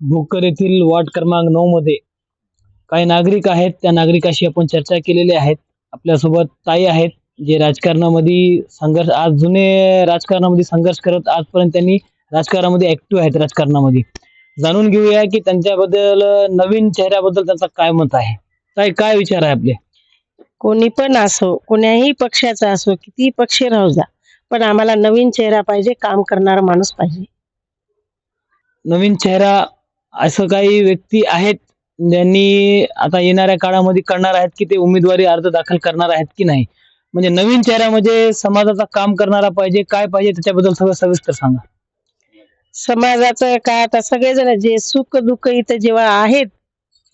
भोकर येथील वार्ड क्रमांक नऊ मध्ये काही नागरिक आहेत. त्या नागरिकाशी आपण चर्चा केलेली आहेत. आपल्यासोबत ताई आहेत जे राजकारणामध्ये संघर्ष आज जुने राजकारणामध्ये संघर्ष करत आजपर्यंत त्यांनी राजकारणामध्ये ऍक्टिव्ह आहेत राजकारणामध्ये. जाणून घेऊया की त्यांच्याबद्दल नवीन चेहऱ्याबद्दल त्यांचा काय मत आहे? ताई काय विचार आहे आपले? कोणी पण असो कोण्याही पक्षाचा असो किती पक्ष राहू जा पण आम्हाला नवीन चेहरा पाहिजे काम करणारा माणूस पाहिजे. नवीन चेहरा असं काही व्यक्ती आहेत ज्यांनी आता येणाऱ्या काळामध्ये करणार आहेत की ते उमेदवारी अर्ज दाखल करणार आहेत की नाही? म्हणजे नवीन चेहरा म्हणजे समाजाचा काम करणारा पाहिजे काय पाहिजे त्याच्याबद्दल सगळं सविस्तर सांगा. समाजाचं काय आता सगळेजण जे सुख दुःख इथं जेव्हा आहेत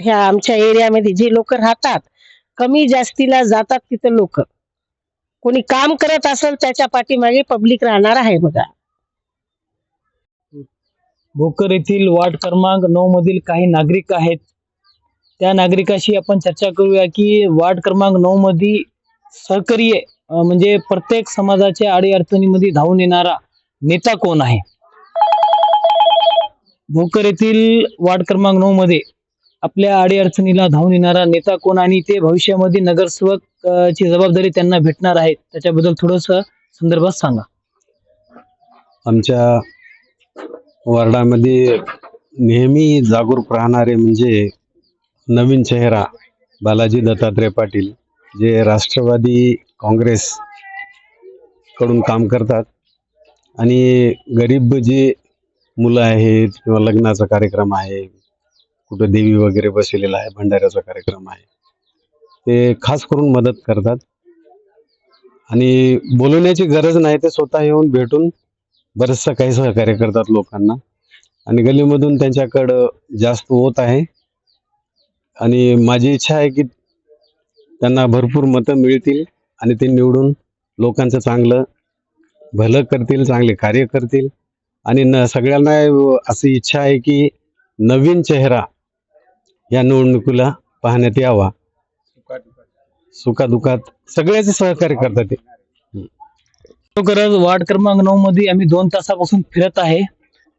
ह्या आमच्या एरियामध्ये जे लोक राहतात कमी जास्तीला जातात तिथं लोक. कोणी काम करत असेल त्याच्या पाठीमागे पब्लिक राहणार आहे बघा. भोकर येथील वार्ड क्रमांक नऊ मधील काही नागरिक आहेत. त्या नागरिकाशी आपण चर्चा करूया की वार्ड क्रमांक नऊ मध्ये सहकार्य म्हणजे प्रत्येक समाजाच्या अडीअडचणीमध्ये धावून येणारा नेता कोण आहे? भोकर येथील वार्ड क्रमांक नऊ मध्ये आपल्या अडीअडचणीला धावून येणारा नेता कोण आणि ते भविष्यामध्ये नगरसेवक ची जबाबदारी त्यांना भेटणार आहे. त्याच्याबद्दल थोडस संदर्भात सांगा. आमच्या वार्डामध्ये नेहमी जागरूक राहणारे म्हणजे नवीन चेहरा बालाजी दत्तात्रय पाटील जे राष्ट्रवादी काँग्रेस कडून काम करतात. आणि गरीब जे मुलं आहेत किंवा लग्नाचा कार्यक्रम आहे कुठं देवी वगैरे बसलेला आहे भंडाऱ्याचा कार्यक्रम आहे ते खास करून मदत करतात. आणि बोलवण्याची गरज नाही ते स्वतः येऊन भेटून बरंचसं काही सहकार्य करतात लोकांना. आणि गल्लीमधून त्यांच्याकडं जास्त होत आहे. आणि माझी इच्छा आहे की त्यांना भरपूर मतं मिळतील आणि ते निवडून लोकांचं चांगलं भलं करतील चांगले कार्य करतील. आणि न सगळ्यांना अशी इच्छा आहे की नवीन चेहरा या निवडणुकीला पाहण्यात यावा. सुखादुखात सगळ्याचे सहकार्य करतात ते. खरोखरच वार्ड क्रमांक नऊ मध्ये आम्ही दोन तासापासून फिरत आहे.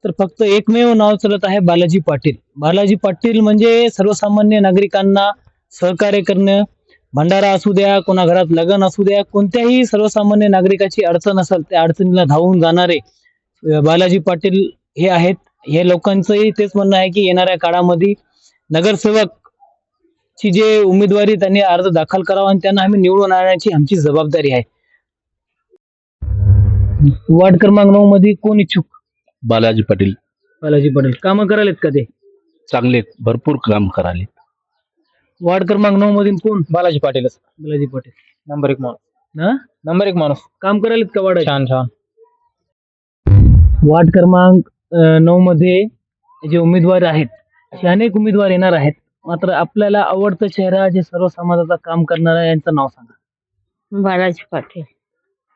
तर फक्त एकमेव नाव चालत आहे बालाजी पाटील. बालाजी पाटील म्हणजे सर्वसामान्य नागरिकांना सहकार्य करणं भंडारा असू द्या कोणा घरात लग्न असू द्या कोणत्याही सर्वसामान्य नागरिकाची अडचण असेल त्या अडचणीला धावून जाणारे बालाजी पाटील हे आहेत. हे लोकांचंही तेच म्हणणं आहे की येणाऱ्या काळामध्ये नगरसेवक ची जे उमेदवारी त्यांनी अर्ज दाखल करावा आणि त्यांना आम्ही निवडून आणण्याची आमची जबाबदारी आहे. वार्ड क्रमांक नऊ मध्ये कोण इच्छुक? बालाजी पाटील. बालाजी पाटील. कामं करायलेत का ते? चांगले भरपूर काम कराले वार्ड क्रमांक नऊ मधील कोण? बालाजी पाटीलच बालाजी पाटील. नंबर एक माणूस. ना नंबर एक माणूस. काम करायलेत का वार्ड छान छान. वार्ड क्रमांक नऊ मध्ये जे उमेदवार आहेत असे अनेक उमेदवार येणार आहेत. मात्र आपल्याला आवडता चेहरा जे सर्व समाजाचा काम करणारा यांचं नाव सांगा. बालाजी पाटील.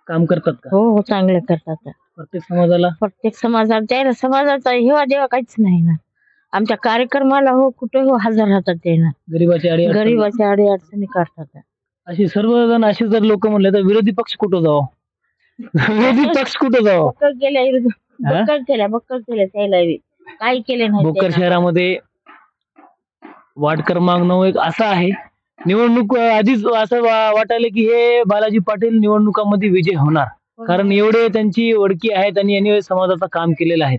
काम करतात का? हो हो चांगले करतात. प्रत्येक समाजाला? प्रत्येक समाजात त्याला समाजाचा हेवा देवा काहीच नाही ना. आमच्या कार्यक्रमाला हो कुठे हो हजर राहतात ते ना. गरीबाची अडी. गरीबाच्या अडी अडचणी काढतात. अशी सर्वजण असे जर लोक म्हणले तर विरोधी पक्ष कुठं जावं? विरोधी पक्ष कुठं जावं? केल्या हा? बक्कल केल्या केल्या त्याला बी. काही केले नाही त्यानं. शहरामध्ये वार्ड क्रमांक नऊ एक असा आहे. निवडणूक आधीच असं वाटायला की हे बालाजी पाटील निवडणुकामध्ये विजय होणार. कारण एवढे त्यांची ओळखी आहेत आणि यांनी समाजाचं काम केलेलं आहे.